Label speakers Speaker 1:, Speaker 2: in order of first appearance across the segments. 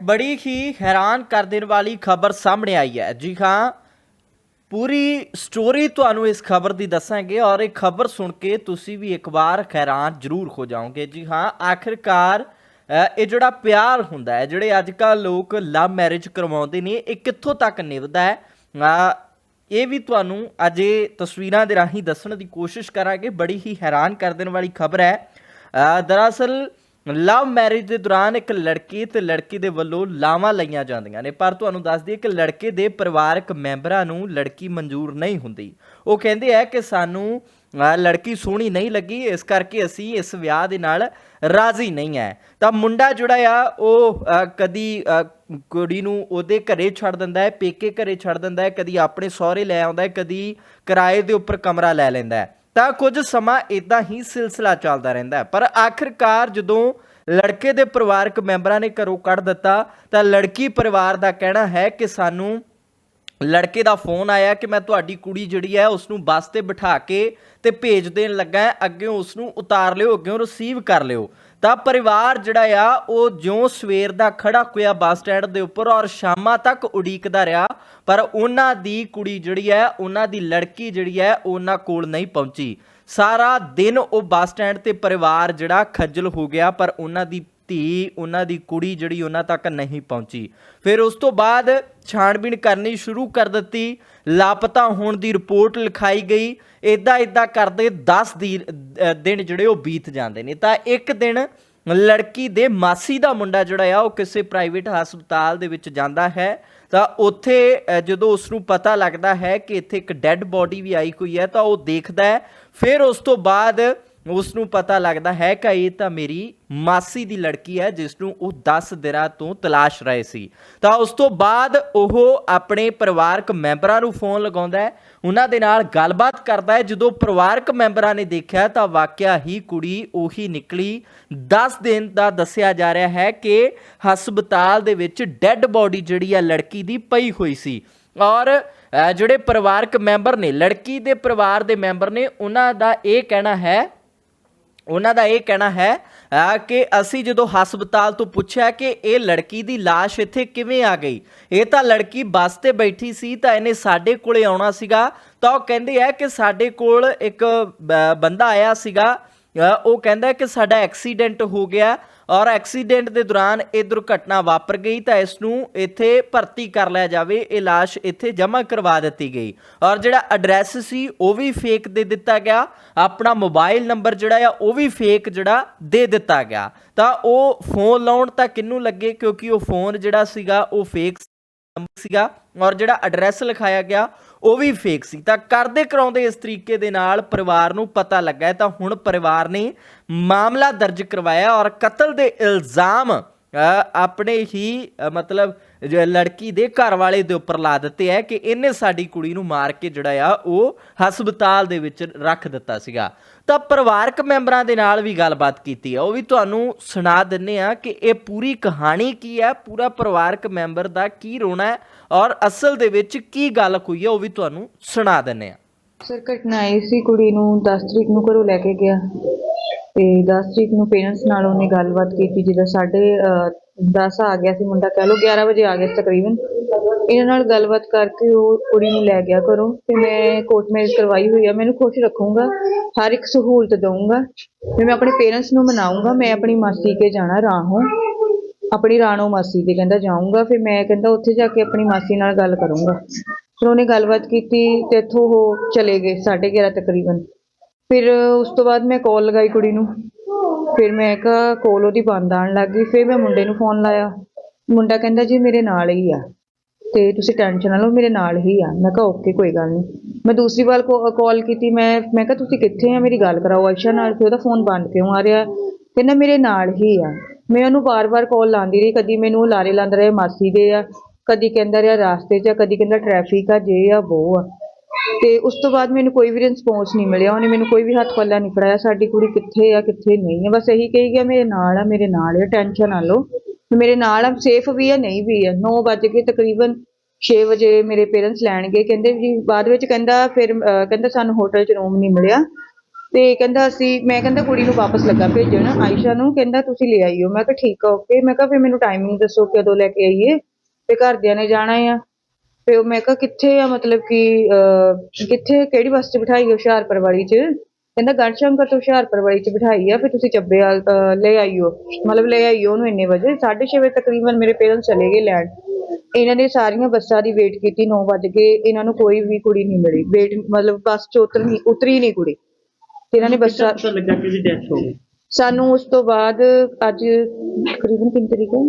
Speaker 1: ਬੜੀ ਹੀ ਹੈਰਾਨ ਕਰ ਦੇਣ ਵਾਲੀ ਖਬਰ ਸਾਹਮਣੇ ਆਈ ਹੈ। ਜੀ ਹਾਂ, ਪੂਰੀ ਸਟੋਰੀ ਤੁਹਾਨੂੰ ਇਸ ਖਬਰ ਦੀ ਦੱਸਾਂਗੇ ਔਰ ਇਹ ਖਬਰ ਸੁਣ ਕੇ ਤੁਸੀਂ ਵੀ ਇੱਕ ਵਾਰ ਹੈਰਾਨ ਜ਼ਰੂਰ ਹੋ ਜਾਓਗੇ। ਜੀ ਹਾਂ, ਆਖਿਰਕਾਰ ਇਹ ਜਿਹੜਾ ਪਿਆਰ ਹੁੰਦਾ ਹੈ, ਜਿਹੜੇ ਅੱਜ ਕੱਲ੍ਹ ਲੋਕ ਲਵ ਮੈਰਿਜ ਕਰਵਾਉਂਦੇ ਨੇ, ਇਹ ਕਿੱਥੋਂ ਤੱਕ ਨਿਭਦਾ ਹੈ? ਇਹ ਵੀ ਤੁਹਾਨੂੰ ਅੱਜ ਇਹ ਤਸਵੀਰਾਂ ਦੇ ਰਾਹੀਂ ਦੱਸਣ ਦੀ ਕੋਸ਼ਿਸ਼ ਕਰਾਂਗੇ। ਬੜੀ ਹੀ ਹੈਰਾਨ ਕਰ ਦੇਣ ਵਾਲੀ ਖਬਰ ਹੈ। ਦਰਅਸਲ ਲਵ ਮੈਰਿਜ ਦੇ ਦੌਰਾਨ ਇੱਕ ਲੜਕੀ ਤੇ ਲੜਕੀ ਦੇ ਵੱਲੋਂ ਲਾਵਾਂ ਲਈਆਂ ਜਾਂਦੀਆਂ ਨੇ। ਪਰ ਤੁਹਾਨੂੰ ਦੱਸ ਦਈਏ ਕਿ ਲੜਕੇ ਦੇ ਪਰਿਵਾਰਕ ਮੈਂਬਰਾਂ ਨੂੰ ਲੜਕੀ ਮਨਜ਼ੂਰ ਨਹੀਂ ਹੁੰਦੀ। ਉਹ ਕਹਿੰਦੇ ਆ ਕਿ ਸਾਨੂੰ ਲੜਕੀ ਸੋਹਣੀ ਨਹੀਂ ਲੱਗੀ, ਇਸ ਕਰਕੇ ਅਸੀਂ ਇਸ ਵਿਆਹ ਦੇ ਨਾਲ ਰਾਜ਼ੀ ਨਹੀਂ ਹੈ ਤਾਂ ਮੁੰਡਾ ਜਿਹੜਾ ਆ, ਉਹ ਕਦੀ ਕੁੜੀ ਨੂੰ ਉਹਦੇ ਘਰੇ ਛੱਡ ਦਿੰਦਾ ਹੈ ਪੇਕੇ ਘਰੇ ਛੱਡ ਦਿੰਦਾ ਹੈ ਕਦੀ ਆਪਣੇ ਸਹੁਰੇ ਲੈ ਆਉਂਦਾ ਹੈ ਕਦੀ ਕਿਰਾਏ ਦੇ ਉੱਪਰ ਕਮਰਾ ਲੈ ਲੈਂਦਾ ਹੈ ਤਾਂ ਕੁਝ ਸਮਾਂ ਇਦਾਂ ਹੀ ਸਿਲਸਿਲਾ ਚੱਲਦਾ ਰਹਿੰਦਾ ਪਰ ਆਖਿਰਕਾਰ ਜਦੋਂ ਲੜਕੇ ਦੇ ਪਰਿਵਾਰਕ ਮੈਂਬਰਾਂ ਨੇ ਘਰੋਂ ਕੱਢ ਦਿੱਤਾ, ਤਾਂ ਲੜਕੀ ਪਰਿਵਾਰ ਦਾ ਕਹਿਣਾ ਹੈ ਕਿ ਸਾਨੂੰ ਲੜਕੇ ਦਾ ਫੋਨ ਆਇਆ ਕਿ ਮੈਂ ਤੁਹਾਡੀ ਕੁੜੀ ਜਿਹੜੀ ਹੈ ਉਸ ਨੂੰ ਬੱਸ ਤੇ ਬਿਠਾ ਕੇ ਤੇ ਭੇਜ ਦੇਣ ਲੱਗਾ ਹਾਂ। ਅੱਗੇ ਉਸ ਨੂੰ ਉਤਾਰ ਲਿਓ, ਅੱਗੇ ਰਿਸੀਵ ਕਰ ਲਿਓ। ਤਾਂ ਪਰਿਵਾਰ ਜਿਹੜਾ ਆ, ਉਹ ਜਿਉਂ ਸਵੇਰ ਦਾ ਖੜਾ ਹੋਇਆ ਬੱਸ ਸਟੈਂਡ ਦੇ ਉੱਪਰ ਔਰ ਸ਼ਾਮਾਂ ਤੱਕ ਉਡੀਕਦਾ ਰਿਹਾ, ਪਰ ਉਹਨਾਂ ਦੀ ਕੁੜੀ ਜਿਹੜੀ ਹੈ, ਉਹਨਾਂ ਦੀ ਲੜਕੀ ਜਿਹੜੀ ਹੈ ਉਹਨਾਂ ਕੋਲ ਨਹੀਂ ਪਹੁੰਚੀ। ਸਾਰਾ ਦਿਨ ਉਹ ਬੱਸ ਸਟੈਂਡ ਤੇ ਪਰਿਵਾਰ ਜਿਹੜਾ ਖੱਜਲ ਹੋ ਗਿਆ, ਪਰ ਉਹਨਾਂ ਦੀ ਧੀ, ਉਹਨਾਂ ਦੀ ਕੁੜੀ ਜਿਹੜੀ ਉਹਨਾਂ ਤੱਕ ਨਹੀਂ ਪਹੁੰਚੀ। ਫਿਰ ਉਸ ਤੋਂ ਬਾਅਦ ਛਾਣਬੀਣ ਕਰਨੀ ਸ਼ੁਰੂ ਕਰ ਦਿੱਤੀ। ਲਾਪਤਾ ਹੋਣ ਦੀ ਰਿਪੋਰਟ ਲਿਖਾਈ ਗਈ। ਇਦਾਂ ਇਦਾਂ ਕਰਦੇ 10 ਦੀ ਦਿਨ ਜਿਹੜੇ ਉਹ ਬੀਤ ਜਾਂਦੇ ਨੇ। ਤਾਂ ਇੱਕ ਦਿਨ ਲੜਕੀ ਦੇ ਮਾਸੀ ਦਾ ਮੁੰਡਾ ਜਿਹੜਾ ਆ, ਉਹ ਕਿਸੇ ਪ੍ਰਾਈਵੇਟ ਹਸਪਤਾਲ ਦੇ ਵਿੱਚ ਜਾਂਦਾ ਹੈ। ਤਾਂ ਉੱਥੇ ਜਦੋਂ ਉਸ ਨੂੰ ਪਤਾ ਲੱਗਦਾ ਹੈ ਕਿ ਇੱਥੇ ਇੱਕ ਡੈੱਡ ਬੋਡੀ ਵੀ ਆਈ ਹੋਈ ਹੈ, ਤਾਂ ਉਹ ਦੇਖਦਾ ਹੈ। ਫਿਰ ਉਸ ਤੋਂ ਬਾਅਦ ਉਸ ਨੂੰ ਪਤਾ ਲੱਗਦਾ ਹੈ ਕਿ ਇਹ ਤਾਂ ਮੇਰੀ ਮਾਸੀ ਦੀ ਲੜਕੀ ਹੈ ਜਿਸ ਨੂੰ ਉਹ 10 ਦਿਨਾਂ ਤੋਂ ਤਲਾਸ਼ ਰਹੇ ਸੀ। ਤਾਂ ਉਸ ਤੋਂ ਬਾਅਦ ਉਹ ਆਪਣੇ ਪਰਿਵਾਰਕ ਮੈਂਬਰਾਂ ਨੂੰ ਫੋਨ ਲਗਾਉਂਦਾ ਹੈ, ਉਹਨਾਂ ਦੇ ਨਾਲ ਗੱਲਬਾਤ ਕਰਦਾ ਹੈ। ਜਦੋਂ ਪਰਿਵਾਰਕ ਮੈਂਬਰਾਂ ਨੇ ਦੇਖਿਆ ਤਾਂ ਵਾਕਿਆ ਹੀ ਕੁੜੀ ਉਹੀ ਨਿਕਲੀ। 10 ਦਿਨ ਦਾ ਦੱਸਿਆ ਜਾ ਰਿਹਾ ਹੈ ਕਿ ਹਸਪਤਾਲ ਦੇ ਵਿੱਚ ਡੈੱਡ ਬੋਡੀ ਜਿਹੜੀ ਹੈ, ਲੜਕੀ ਦੀ ਪਈ ਹੋਈ ਸੀ। ਔਰ ਜਿਹੜੇ ਪਰਿਵਾਰਕ ਮੈਂਬਰ ਨੇ, ਲੜਕੀ ਦੇ ਪਰਿਵਾਰ ਦੇ ਮੈਂਬਰ ਨੇ, ਉਹਨਾਂ ਦਾ ਇਹ ਕਹਿਣਾ ਹੈ ਉਹਨਾਂ ਦਾ ਇਹ ਕਹਿਣਾ ਹੈ ਕਿ ਅਸੀਂ ਜਦੋਂ ਹਸਪਤਾਲ ਤੋਂ ਪੁੱਛਿਆ ਕਿ ਇਹ ਲੜਕੀ ਦੀ ਲਾਸ਼ ਇੱਥੇ ਕਿਵੇਂ ਆ ਗਈ, ਇਹ ਤਾਂ ਲੜਕੀ ਬੱਸ ਤੇ ਬੈਠੀ ਸੀ ਤਾਂ ਇਹਨੇ ਸਾਡੇ ਕੋਲੇ ਆਉਣਾ ਸੀਗਾ, ਤਾਂ ਉਹ ਕਹਿੰਦੇ ਆ ਕਿ ਸਾਡੇ ਕੋਲ ਇੱਕ ਬੰਦਾ ਆਇਆ ਸੀਗਾ ਉਹ ਕਹਿੰਦਾ ਕਿ ਸਾਡਾ ਐਕਸੀਡੈਂਟ ਹੋ ਗਿਆ ਔਰ ਐਕਸੀਡੈਂਟ ਦੇ ਦੌਰਾਨ ਇਹ ਦੁਰਘਟਨਾ ਵਾਪਰ ਗਈ ਤਾਂ ਇਸ ਨੂੰ ਇੱਥੇ ਭਰਤੀ ਕਰ ਲਿਆ ਜਾਵੇ, ਇਹ ਲਾਸ਼ ਇੱਥੇ ਜਮ੍ਹਾਂ ਕਰਵਾ ਦਿੱਤੀ ਗਈ। ਔਰ ਜਿਹੜਾ ਐਡਰੈਸ ਸੀ, ਉਹ ਵੀ ਫੇਕ ਦੇ ਦਿੱਤਾ ਗਿਆ। ਆਪਣਾ ਮੋਬਾਈਲ ਨੰਬਰ ਜਿਹੜਾ ਆ, ਉਹ ਵੀ ਫੇਕ ਜਿਹੜਾ ਦੇ ਦਿੱਤਾ ਗਿਆ। ਤਾਂ ਉਹ ਫੋਨ ਲਾਉਣ ਤਾਂ ਕਿੰਨੂੰ ਲੱਗੇ, ਕਿਉਂਕਿ ਉਹ ਫੋਨ ਜਿਹੜਾ ਸੀਗਾ, ਉਹ ਫੇਕ ਸੀਗਾ। ਔਰ ਜਿਹੜਾ ਐਡਰੈਸ ਲਿਖਾਇਆ ਗਿਆ ਉਹ ਵੀ ਫੇਕ ਸੀ। ਤਾਂ ਕਰਦੇ ਕਰਾਉਂਦੇ ਇਸ ਤਰੀਕੇ ਦੇ ਨਾਲ ਪਰਿਵਾਰ ਨੂੰ ਪਤਾ ਲੱਗਾ ਤਾਂ ਹੁਣ ਪਰਿਵਾਰ ਨੇ ਮਾਮਲਾ ਦਰਜ ਕਰਵਾਇਆ ਔਰ ਕਤਲ ਦੇ ਇਲਜ਼ਾਮ ਅ, ਆਪਣੇ ਹੀ ਮਤਲਬ ਜੋ ਲੜਕੀ ਦੇ ਘਰ ਵਾਲੇ ਦੇ ਉੱਪਰ ਲਾ ਦਿੱਤੇ ਹੈ ਕਿ ਇਹਨੇ ਸਾਡੀ ਕੁੜੀ ਨੂੰ ਮਾਰ ਕੇ ਜਿਹੜਾ ਆ, ਉਹ ਹਸਪਤਾਲ ਦੇ ਵਿੱਚ ਰੱਖ ਦਿੱਤਾ ਸੀਗਾ। ਤਾਂ ਪਰਿਵਾਰਕ ਮੈਂਬਰਾਂ ਦੇ ਨਾਲ ਵੀ ਗੱਲਬਾਤ ਕੀਤੀ ਆ। ਉਹ ਵੀ ਤੁਹਾਨੂੰ ਸੁਣਾ ਦਿੰਨੇ ਆ ਕਿ ਇਹ ਪੂਰੀ ਕਹਾਣੀ ਕੀ ਹੈ ਪੂਰਾ ਪਰਿਵਾਰਕ ਮੈਂਬਰ ਦਾ ਕੀ ਰੋਣਾ ਹੈ ਔਰ ਅਸਲ ਦੇ ਵਿੱਚ ਕੀ ਗੱਲ ਹੋਈ ਹੈ ਉਹ ਵੀ ਤੁਹਾਨੂੰ ਸੁਣਾ ਦਿੰਨੇ ਆ।
Speaker 2: ਸਰ, ਘਟਨਾ ਆਈ ਸੀ ਕੁੜੀ ਨੂੰ 10 ਤਰੀਕ ਨੂੰ ਘਰੋਂ ਲੈ ਕੇ ਗਿਆ। ਤੇ 10 ਤਰੀਕ ਨੂੰ ਪੇਰੈਂਟਸ ਨਾਲ ਉਹਨੇ ਗੱਲਬਾਤ ਕੀਤੀ ਜਿਹਦਾ ਸਾਢੇ 10 ਆ ਗਿਆ ਸੀ ਮੁੰਡਾ, ਕਹਿ ਲਓ 11 ਵਜੇ ਆ ਗਿਆ ਸੀ ਤਕਰੀਬਨ। ਇਹਨਾਂ ਨਾਲ ਗੱਲਬਾਤ ਕਰਕੇ ਉਹ ਕੁੜੀ ਨੂੰ ਲੈ ਗਿਆ ਘਰੋਂ, ਤੇ ਮੈਂ ਕੋਰਟ ਮੈਰਿਜ ਕਰਵਾਈ ਹੋਈ ਆ। ਮੈਨੂੰ ਖੁਸ਼ ਰੱਖੂੰਗਾ, ਹਰ ਇੱਕ ਸਹੂਲਤ ਦਊਂਗਾ। ਤੇ ਮੈਂ ਆਪਣੇ ਪੇਰੈਂਟਸ ਨੂੰ ਮਨਾਉਂਗਾ ਮੈਂ ਆਪਣੀ ਮਾਸੀ ਕੇ ਜਾਣਾ ਰਾਹੋਂ ਆਪਣੀ ਰਾਣੋ ਮਾਸੀ ਦੇ ਕਹਿੰਦਾ ਜਾਊਂਗਾ, ਫਿਰ ਮੈਂ ਕਹਿੰਦਾ ਉੱਥੇ ਜਾ ਕੇ ਆਪਣੀ ਮਾਸੀ ਨਾਲ ਗੱਲ ਕਰੂੰਗਾ। ਫਿਰ ਉਹਨੇ ਗੱਲਬਾਤ ਕੀਤੀ ਤੇ ਇੱਥੋਂ ਉਹ ਚਲੇ ਗਏ 11:30 ਤਕਰੀਬਨ। ਫਿਰ ਉਸ ਤੋਂ ਬਾਅਦ ਮੈਂ ਕਾਲ ਲਗਾਈ ਕੁੜੀ ਨੂੰ। ਫਿਰ ਮੈਂ ਕਿਹਾ ਕਾਲ ਉਹਦੀ ਬੰਦ ਆਉਣ ਲੱਗ ਗਈ। ਫਿਰ ਮੈਂ ਮੁੰਡੇ ਨੂੰ ਫੋਨ ਲਾਇਆ। ਮੁੰਡਾ ਕਹਿੰਦਾ, ਜੀ, ਮੇਰੇ ਨਾਲ ਹੀ ਆ। ਤੇ ਤੁਸੀਂ ਟੈਨਸ਼ਨ ਨਾ ਲਓ, ਮੇਰੇ ਨਾਲ ਹੀ ਆ। ਮੈਂ ਕਿਹਾ ਓਕੇ ਕੋਈ ਗੱਲ ਨਹੀਂ। ਮੈਂ ਦੂਸਰੀ ਵਾਰ ਕਾਲ ਕੀਤੀ। ਮੈਂ ਮੈਂ ਕਿਹਾ, ਤੁਸੀਂ ਕਿੱਥੇ ਆ? ਮੇਰੀ ਗੱਲ ਕਰਾਓ। ਆਇਸ਼ਾ ਨਾਲ ਫਿਰ ਉਹਦਾ ਫੋਨ ਬੰਦ ਕਿਉਂ ਆ ਰਿਹਾ? ਕਹਿੰਦਾ, ਮੇਰੇ ਨਾਲ ਹੀ ਆ। ਮੈਂ ਉਹਨੂੰ ਵਾਰ-ਵਾਰ ਕਾਲ ਲਾਉਂਦੀ ਰਹੀ। ਕਦੀ ਮੈਨੂੰ ਲਾਰੇ ਲਾਉਂਦਾ ਰਿਹਾ, ਮਾਸੀ ਦੇ ਆ। ਕਦੀ ਕਹਿੰਦਾ ਰਿਹਾ, ਰਾਸਤੇ 'ਚ ਕਦੀ ਕਹਿੰਦਾ ਟ੍ਰੈਫਿਕ ਆ, ਜੇ ਆ ਉਹ ਆ। ਤੇ ਉਸ ਤੋਂ ਬਾਅਦ ਮੈਨੂੰ ਕੋਈ ਵੀ ਰਿਸਪੌਂਸ ਨਹੀਂ ਮਿਲਿਆ। ਉਹਨੇ ਮੈਨੂੰ ਕੋਈ ਵੀ ਹੱਥ ਪੱਲਾ ਨਹੀਂ ਫੜਾਇਆ। ਸਾਡੀ ਕੁੜੀ ਕਿੱਥੇ ਆ, ਕਿੱਥੇ ਨਹੀਂ ਆ। ਬਸ ਇਹੀ ਕਹੀ ਗਿਆ, ਮੇਰੇ ਨਾਲ ਆ, ਮੇਰੇ ਨਾਲ ਆ। ਟੈਨਸ਼ਨ ਨਾ ਲਓ। ਮੇਰੇ ਨਾਲ ਆ ਸੇਫ ਵੀ ਆ, ਨਹੀਂ ਵੀ ਆ। 9 ਵੱਜ ਕੇ ਤਕਰੀਬਨ 6 ਵਜੇ ਮੇਰੇ ਪੇਰੈਂਟਸ ਲੈਣ ਗਏ। ਕਹਿੰਦੇ ਜੀ ਬਾਅਦ ਵਿੱਚ ਕਹਿੰਦਾ ਫਿਰ ਕਹਿੰਦਾ ਸਾਨੂੰ ਹੋਟਲ 'ਚ ਰੂਮ ਨਹੀਂ ਮਿਲਿਆ। ਤੇ ਕਹਿੰਦਾ ਅਸੀਂ, ਮੈਂ ਕਹਿੰਦਾ ਕੁੜੀ ਨੂੰ ਵਾਪਸ ਲੱਗਾ ਭੇਜਣ ਆਇਸ਼ਾ ਨੂੰ। ਕਹਿੰਦਾ ਤੁਸੀਂ ਲੈ ਆਈਓ। ਮੈਂ ਕਿਹਾ ਠੀਕ ਆ ਓਕੇ ਮੈਂ ਕਿਹਾ ਫਿਰ ਮੈਨੂੰ ਟਾਈਮਿੰਗ ਦੱਸੋ ਕਦੋਂ ਲੈ ਕੇ ਆਈਏ। ਤੇ ਘਰਦਿਆਂ ਨੇ ਜਾਣਾ ਆ। ਤੇ ਉਹ ਮੈਂ ਕਿਹਾ ਕਿੱਥੇ ਆ ਮਤਲਬ ਕਿ ਅਹ, ਕਿੱਥੇ ਕਿਹੜੀ ਬੱਸ 'ਚ ਬਿਠਾਈ ਹੁਸ਼ਿਆਰਪੁਰ ਵਾਲੀ 'ਚ? ਕਹਿੰਦਾ ਗੜਸ਼ੰਕਰ ਤੋਂ ਹੁਸ਼ਿਆਰਪੁਰ ਵਾਲੀ 'ਚ ਬਿਠਾਈ ਆ ਫਿਰ ਤੁਸੀਂ ਚੱਬੇ ਵਾਲ ਅਹ, ਲੈ ਆਈਓ। ਮਤਲਬ ਲੈ ਆਈਓ ਉਹਨੂੰ ਇੰਨੇ ਵਜੇ। 6:30 ਵਜੇ ਤਕਰੀਬਨ ਮੇਰੇ ਪੇਰੈਂਟਸ ਚਲੇ ਗਏ ਲੈਣ। ਇਹਨਾਂ ਨੇ ਸਾਰੀਆਂ ਬੱਸਾਂ ਦੀ ਵੇਟ ਕੀਤੀ 9 ਵਜੇ ਕੇ ਇਹਨਾਂ ਨੂੰ ਕੋਈ ਵੀ ਕੁੜੀ ਨਹੀਂ ਮਿਲੀ। ਵੇਟ ਮਤਲਬ ਬੱਸ 'ਚ ਉਤਰ ਨਹੀਂ ਉਤਰੀ ਨਹੀਂ ਕੁੜੀ। ਤੇ ਇਹਨਾਂ ਨੇ ਬੱਸਾਂ
Speaker 3: ਪਤਾ ਲੱਗਾ ਕਿ ਉਹਦੀ ਡੈਥ ਹੋ ਗਈ?
Speaker 2: ਸਾਨੂੰ ਉਸ ਤੋਂ ਬਾਅਦ ਅੱਜ ਤਕਰੀਬਨ ਕਿੰਨੀ ਤਰੀਕ ਹੈ?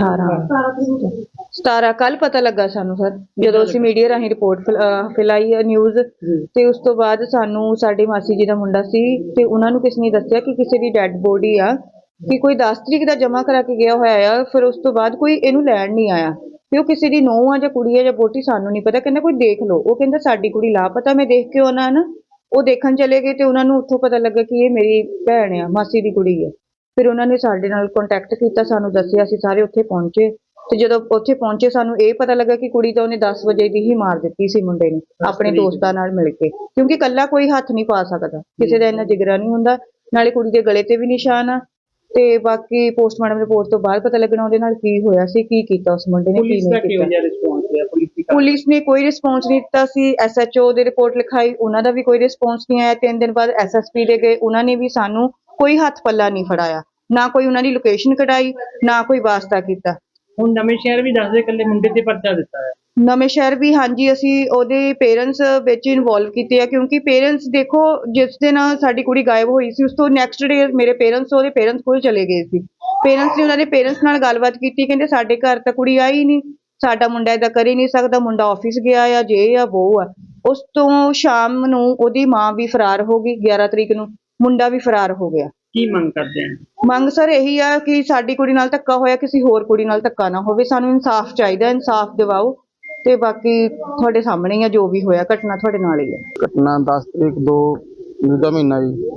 Speaker 2: 18 17 ਕੱਲ ਪਤਾ ਲੱਗਾ ਸਾਨੂੰ ਸਰ ਜਦੋਂ ਅਸੀਂ ਮੀਡੀਆ ਰਾਹੀਂ ਰਿਪੋਰਟ ਫਿਲਾਈ ਨਿਊਜ਼ ਤੇ ਉਸ ਤੋਂ ਬਾਅਦ ਸਾਨੂੰ ਸਾਡੇ ਮਾਸੀ ਜੀ ਦਾ ਮੁੰਡਾ ਸੀ ਤੇ ਉਹਨਾਂ ਨੂੰ ਕਿਸ ਨੇ ਦੱਸਿਆ ਕਿ ਕਿਸੇ ਦੀ ਡੈੱਡ ਬੋਡੀ ਆ ਕਿ ਕੋਈ 10 ਤਰੀਕ ਦਾ ਜਮ੍ਹਾਂ ਕਰਾ ਕੇ ਗਿਆ ਹੋਇਆ ਆ ਫਿਰ ਉਸ ਤੋਂ ਬਾਅਦ ਕੋਈ ਇਹਨੂੰ ਲੈਣ ਨਹੀਂ ਆਇਆ। ਤੇ ਉਹ ਕਿਸੇ ਦੀ ਨੂੰਹ ਆ ਜਾਂ ਕੁੜੀ ਆ ਜਾਂ ਬੋਟੀ ਸਾਨੂੰ ਨਹੀਂ ਪਤਾ ਕਹਿੰਦਾ ਕੋਈ ਦੇਖ ਲਓ। ਉਹ ਕਹਿੰਦਾ ਸਾਡੀ ਕੁੜੀ ਲਾਪਤਾ ਮੈਂ ਦੇਖ ਕੇ ਉਹਨਾਂ ਨਾ। ਉਹ ਦੇਖਣ ਚਲੇ ਗਏ ਤੇ ਉਹਨਾਂ ਨੂੰ ਉੱਥੋਂ ਪਤਾ ਲੱਗਾ ਕਿ ਇਹ ਮੇਰੀ ਭੈਣ ਆ ਮਾਸੀ ਦੀ ਕੁੜੀ ਹੈ ਫਿਰ ਉਹਨਾਂ ਨੇ ਸਾਡੇ ਨਾਲ ਕੰਟੈਕਟ ਕੀਤਾ ਸਾਨੂੰ ਦੱਸਿਆ ਅਸੀਂ ਸਾਰੇ ਉੱਥੇ ਪਹੁੰਚੇ। ਤੇ ਜਦੋਂ ਉੱਥੇ ਪਹੁੰਚੇ ਸਾਨੂੰ ਇਹ ਪਤਾ ਲੱਗਾ ਕਿ ਕੁੜੀ ਤਾਂ ਉਹਨੇ 10 ਵਜੇ ਦੀ ਹੀ ਮਾਰ ਦਿੱਤੀ ਸੀ ਮੁੰਡੇ ਨੇ ਆਪਣੇ ਦੋਸਤਾਂ ਨਾਲ ਮਿਲ ਕੇ। ਕਿਉਂਕਿ ਇਕੱਲਾ ਕੋਈ ਹੱਥ ਨਹੀਂ ਪਾ ਸਕਦਾ ਕਿਸੇ ਦਾ ਇੰਨਾ ਜਿਗਰਾ ਨਹੀਂ ਹੁੰਦਾ। ਨਾਲੇ ਕੁੜੀ ਦੇ ਗਲੇ ਤੇ ਵੀ ਨਿਸ਼ਾਨ ਆ ਤੇ ਬਾਕੀ ਪੋਸਟਮਾਰਟਮ ਰਿਪੋਰਟ ਤੋਂ ਬਾਅਦ ਪਤਾ ਲੱਗਣਾ ਉਹਦੇ ਨਾਲ ਕੀ ਹੋਇਆ ਸੀ ਕੀ ਕੀਤਾ ਉਸ ਮੁੰਡੇ ਨੇ ਕੀ
Speaker 3: ਪੁਲਿਸ ਦਾ
Speaker 2: ਨਹੀਂ ਕੀਤਾ?
Speaker 3: ਪੁਲਿਸ
Speaker 2: ਨੇ ਕੋਈ ਰਿਸਪੌਂਸ ਨਹੀਂ ਦਿੱਤਾ ਸੀ ਐਸਐਚਓ ਦੇ ਰਿਪੋਰਟ ਲਿਖਾਈ ਉਹਨਾਂ ਦਾ ਵੀ ਕੋਈ ਰਿਸਪੌਂਸ ਨਹੀਂ ਆਇਆ। ਤਿੰਨ ਦਿਨ ਬਾਅਦ ਐਸਐਸਪੀ ਦੇ ਗਏ ਉਹਨਾਂ ਨੇ ਵੀ ਸਾਨੂੰ ਕੋਈ ਹੱਥ ਪੱਲਾ ਨਹੀਂ ਫੜਾਇਆ ਨਾ ਕੋਈ ਉਹਨਾਂ ਦੀ ਲੋਕੇਸ਼ਨ ਕਢਾਈ ਨਾ ਕੋਈ ਵਾਸਤਾ ਕੀਤਾ।
Speaker 3: ਹੁਣ ਨਵੇਂ ਸ਼ਹਿਰ ਵੀ ਦੱਸਦੇ ਇਕੱਲੇ ਮੁੰਡੇ ਤੇ ਪਰਚਾ ਦਿੱਤਾ ਹੈ।
Speaker 2: ਨਵੇਂ ਸ਼ਹਿਰ ਵੀ ਹਾਂਜੀ ਅਸੀਂ ਉਹਦੇ ਪੇਰੈਂਟਸ ਵਿੱਚ ਇਨਵੋਲਵ ਕੀਤੇ ਆ ਕਿਉਂਕਿ ਪੇਰੈਂਟਸ ਦੇਖੋ ਜਿਸ ਦਿਨ ਸਾਡੀ ਕੁੜੀ ਗਾਇਬ ਹੋਈ ਸੀ ਉਸ ਤੋਂ ਨੈਕਸਟ ਡੇ ਮੇਰੇ ਪੇਰੈਂਟਸ ਉਹਦੇ ਪੇਰੈਂਟਸ ਕੋਲ ਚਲੇ ਗਏ ਸੀ। ਪੇਰੈਂਟਸ ਨੇ ਉਹਨਾਂ ਦੇ ਪੇਰੈਂਟਸ ਨਾਲ ਗੱਲਬਾਤ ਕੀਤੀ ਕਹਿੰਦੇ ਸਾਡੇ ਘਰ ਤਾਂ ਕੁੜੀ ਆਈ ਨਹੀਂ ਸਾਡਾ ਮੁੰਡਾ ਏਦਾਂ ਕਰ ਹੀ ਨਹੀਂ ਸਕਦਾ ਮੁੰਡਾ ਆਫਿਸ ਗਿਆ ਆ ਜੇ ਆ ਉਹ ਆ। ਉਸ ਤੋਂ ਸ਼ਾਮ ਨੂੰ ਉਹਦੀ ਮਾਂ ਵੀ ਫਰਾਰ ਹੋ ਗਈ 11 ਤਰੀਕ ਨੂੰ। ਮੁੰਡਾ ਵੀ ਫਰਾਰ ਹੋ ਗਿਆ।
Speaker 3: ਕੀ ਮੰਗ ਕਰਦੇ ਆ?
Speaker 2: ਮੰਗ ਸਰ ਇਹੀ ਆ ਕਿ ਸਾਡੀ ਕੁੜੀ ਨਾਲ ਧੱਕਾ ਹੋਇਆ ਕਿਸੇ ਹੋਰ ਕੁੜੀ ਨਾਲ ਧੱਕਾ ਨਾ ਹੋਵੇ। ਸਾਨੂੰ ਇਨਸਾਫ ਚਾਹੀਦਾ ਇਨਸਾਫ ਦਿਵਾਓ ਤੇ ਬਾਕੀ ਤੁਹਾਡੇ ਸਾਹਮਣੇ ਹੀ ਆ ਜੋ ਵੀ ਹੋਇਆ ਘਟਨਾ ਤੁਹਾਡੇ ਨਾਲ ਹੀ ਹੈ
Speaker 4: ਘਟਨਾ 10 ਤਰੀਕ ਦੋ ਦੂਜਾ ਮਹੀਨਾ ਜੀ।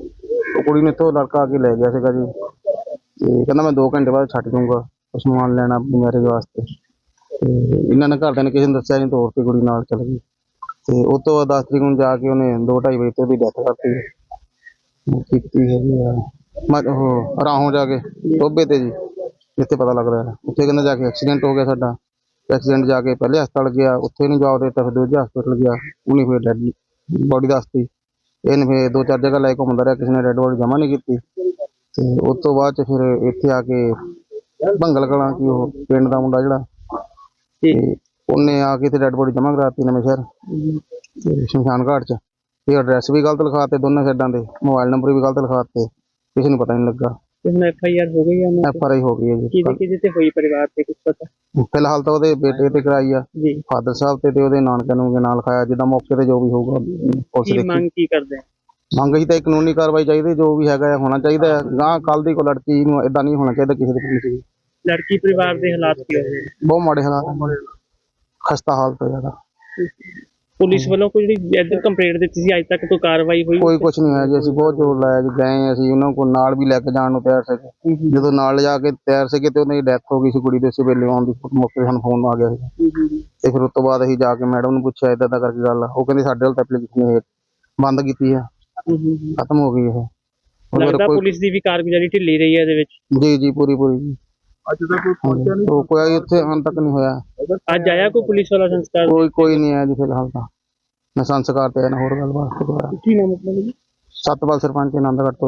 Speaker 4: ਉਹ ਕੁੜੀ ਨੇ ਇੱਥੋਂ ਲੜਕਾ ਆ ਕੇ ਲੈ ਗਿਆ ਸੀਗਾ ਜੀ। ਤੇ ਕਹਿੰਦਾ ਮੈਂ 2 ਘੰਟੇ ਬਾਅਦ ਛੱਡ ਦੂੰਗਾ ਉਸ ਨੂੰ ਆਣ ਲੈਣਾ ਮੈਰਿਜ ਵਾਸਤੇ। ਤੇ ਇਹਨਾਂ ਨੇ ਘਰਦਿਆਂ ਨੇ ਕਿਸੇ ਨੂੰ ਦੱਸਿਆ ਨਹੀਂ ਤੋਰ ਕੇ ਕੁੜੀ ਨਾਲ ਚਲ ਗਈ। ਤੇ ਉਸ ਤੋਂ ਬਾਅਦ 10 ਤਰੀਕ ਨੂੰ ਜਾ ਕੇ ਉਹਨੇ 2:30 ਵਜੇ ਤੇ ਉਹਦੀ ਡੈਥ ਕਰਤੀ। ਉਹ ਕੀਤੀ ਹੈਗੀ ਆ ਮੈਂ ਉਹ ਰਾਹੋਂ ਜਾ ਕੇ ਟੋਬੇ ਤੇ ਜੀ ਜਿੱਥੇ ਪਤਾ ਲੱਗਦਾ ਹੈ ਉੱਥੇ ਕਹਿੰਦਾ ਜਾ ਕੇ ਐਕਸੀਡੈਂਟ ਹੋ ਗਿਆ ਸਾਡਾ। ਐਕਸੀਡੈਂਟ ਜਾ ਕੇ ਪਹਿਲੇ ਹਸਪਤਾਲ ਗਿਆ ਉੱਥੇ ਨਹੀਂ ਜਵਾਬ ਦਿੱਤਾ ਫਿਰ ਦੂਜੇ ਹਸਪਤਾਲ ਗਿਆ ਉਹਨੇ ਫਿਰ ਡੈਡ ਬੋਡੀ ਦੱਸਤੀ। ਇਹਨੇ ਫਿਰ ਦੋ ਚਾਰ ਜਗ੍ਹਾ ਲੈ ਕੇ ਘੁੰਮਦਾ ਰਿਹਾ ਕਿਸੇ ਨੇ ਡੈਡ ਬੋਡੀ ਜਮ੍ਹਾਂ ਨਹੀਂ ਕੀਤੀ। ਤੇ ਉਸ ਤੋਂ ਬਾਅਦ ਚ ਫਿਰ ਇੱਥੇ ਆ ਕੇ ਭੰਗਲ ਕਲਾਂ ਕੀ ਉਹ ਪਿੰਡ ਦਾ ਮੁੰਡਾ ਜਿਹੜਾ ਤੇ ਉਹਨੇ ਆ ਕੇ ਤੇ ਡੈਡ ਬੋਡੀ ਜਮ੍ਹਾਂ ਕਰਾਤੀ ਨਵੇਂ ਸ਼ਹਿਰ ਤੇ ਸ਼ਮਸ਼ਾਨ ਘਾਟ ਚ। ਇਹ ਐਡਰੈਸ ਵੀ ਗਲਤ ਲਿਖਾਤੇ ਦੋਨਾਂ ਸਾਈਡਾਂ ਦੇ ਮੋਬਾਈਲ ਨੰਬਰ ਵੀ ਗਲਤ ਲਿਖਾਤੇ ਕਿਸੇ ਨੂੰ ਪਤਾ ਨਹੀਂ ਲੱਗਾ।
Speaker 3: ਤੇ ਹੁਣ ਐਫ ਆਈ ਆਰ ਹੋ ਗਈ ਆ ਉਹਨਾਂ
Speaker 4: ਐਫ ਆਰ ਆਈ ਹੋ ਗਈ ਹੈ ਜੀ।
Speaker 3: ਕਿਹਦੇ ਕਿਹਦੇ ਤੇ ਹੋਈ ਪਰਿਵਾਰ ਤੇ ਕੁਝ ਪਤਾ?
Speaker 4: ਫਿਲਹਾਲ ਤਾਂ ਉਹਦੇ ਬੇਟੇ ਤੇ ਕਰਾਈ ਆ।
Speaker 3: ਜੀ।
Speaker 4: ਫਾਦਰ ਸਾਹਿਬ ਤੇ ਤੇ ਉਹਦੇ ਨਾਨਕਿਆਂ ਨੂੰ ਨਾਂ ਲਿਖਾਇਆ ਜਿੱਦਾਂ ਮੌਕੇ ਤੇ ਜੋ ਵੀ ਹੋਊਗਾ ਪੁਲਿਸ
Speaker 3: ਕੀ
Speaker 4: ਦੇਖੀ।
Speaker 3: ਮੰਗ ਕੀ ਕਰਦੇ ਆ?
Speaker 4: ਮੰਗ ਹੀ ਤਾਂ ਇੱਕ ਕਾਨੂੰਨੀ ਕਾਰਵਾਈ ਚਾਹੀਦੀ ਜੋ ਵੀ ਹੈਗਾ ਹੋਣਾ ਚਾਹੀਦਾ ਹੈ। ਗਾਂ ਕੱਲ ਦੀ ਕੋਈ ਲੜਕੀ ਨੂੰ ਇਦਾਂ ਨਹੀਂ ਹੋਣਾ ਚਾਹੀਦਾ ਕਿਸੇ ਦੇ ਪੁਲਿਸ ਦੀ
Speaker 3: ਲੜਕੀ ਪਰਿਵਾਰ ਦੇ ਹਾਲਾਤ ਕੀ ਹੋਏ
Speaker 4: ਬਹੁਤ ਮਾੜੇ ਹਾਲਾਤ ਖਸਤਾ ਹਾਲਤ ਹੈ ਜ਼ਿਆਦਾ।
Speaker 3: ਪੁਲਿਸ ਵੱਲੋਂ ਕੋਈ ਜਿਹੜੀ ਇੱਧਰ ਕੰਪਲੇਂਟ ਦਿੱਤੀ ਸੀ ਅੱਜ ਤੱਕ ਕੋਈ ਕਾਰਵਾਈ ਹੋਈ?
Speaker 4: ਕੋਈ ਕੁਝ ਨਹੀਂ ਹੋਇਆ ਜੀ ਅਸੀਂ ਬਹੁਤ ਜ਼ੋਰ ਲਾਇਆ ਜੀ ਗਏ ਅਸੀਂ ਉਹਨਾਂ ਕੋਲ ਨਾਲ ਵੀ ਲੈ ਕੇ ਜਾਣ ਨੂੰ ਤਿਆਰ ਸੀਗੇ ਜਦੋਂ ਨਾਲ ਜਾ ਕੇ ਤਿਆਰ ਸੀਗੇ ਤੇ ਉਹਨਾਂ ਦੀ ਡੈਥ ਹੋ ਗਈ ਸੀ ਕੁੜੀ ਦੇ ਉਸੇ ਵੇਲੇ ਆਉਣ ਦੀ ਮੌਕੇ ਸਾਨੂੰ ਫੋਨ ਆ ਗਿਆ ਸੀ। ਤੇ ਫਿਰ ਉਸ ਤੋਂ ਬਾਅਦ ਅਸੀਂ ਜਾ ਕੇ ਮੈਡਮ ਨੂੰ ਪੁੱਛਿਆ ਇਦਾਂ ਦਾ ਕਰਕੇ ਗੱਲ ਉਹ ਕਹਿੰਦੇ ਸਾਡੇ ਵੱਲ ਤਾਂ ਐਪਲੀਕੇਸ਼ਨ ਬੰਦ ਕੀਤੀ ਆ। ਖਤਮ ਹੋ ਗਈ ਇਹ।
Speaker 3: ਲੱਗਦਾ ਪੁਲਿਸ ਦੀ ਵੀ ਕਾਰਗੁਜ਼ਾਰੀ ਢਿੱਲੀ ਰਹੀ ਹੈ ਇਹਦੇ ਵਿੱਚ।
Speaker 4: ਜੀ ਜੀ ਪੂਰੀ ਪੂਰੀ। ਜੀ ਅੱਜ ਤੱਕ ਕੋਈ ਪਹੁੰਚਿਆ ਨਹੀਂ? ਕੋਈ ਇੱਥੇ ਹੁਣ ਤੱਕ ਨਹੀਂ ਹੋਇਆ।
Speaker 3: ਅੱਜ ਆਇਆ ਕੋਈ ਪੁਲਿਸ ਵਾਲਾ ਸੰਸਕਾਰ?
Speaker 4: ਕੋਈ ਕੋਈ ਨਹੀਂ ਆਇਆ ਜੀ ਫਿਲਹਾਲ ਤਾਂ। ਨਾ ਸੰਸਕਾਰ ਤੇ ਆਇਆ, ਨਾ ਹੋਰ ਗੱਲਬਾਤ ਤੇ ਹੋਇਆ
Speaker 3: ਕੀ ਨਾਮ ਮਤਲਬ
Speaker 4: ਸਤਪਾਲ ਸਰਪੰਚ ਆਨੰਦਗੜ੍ਹ ਤੋਂ।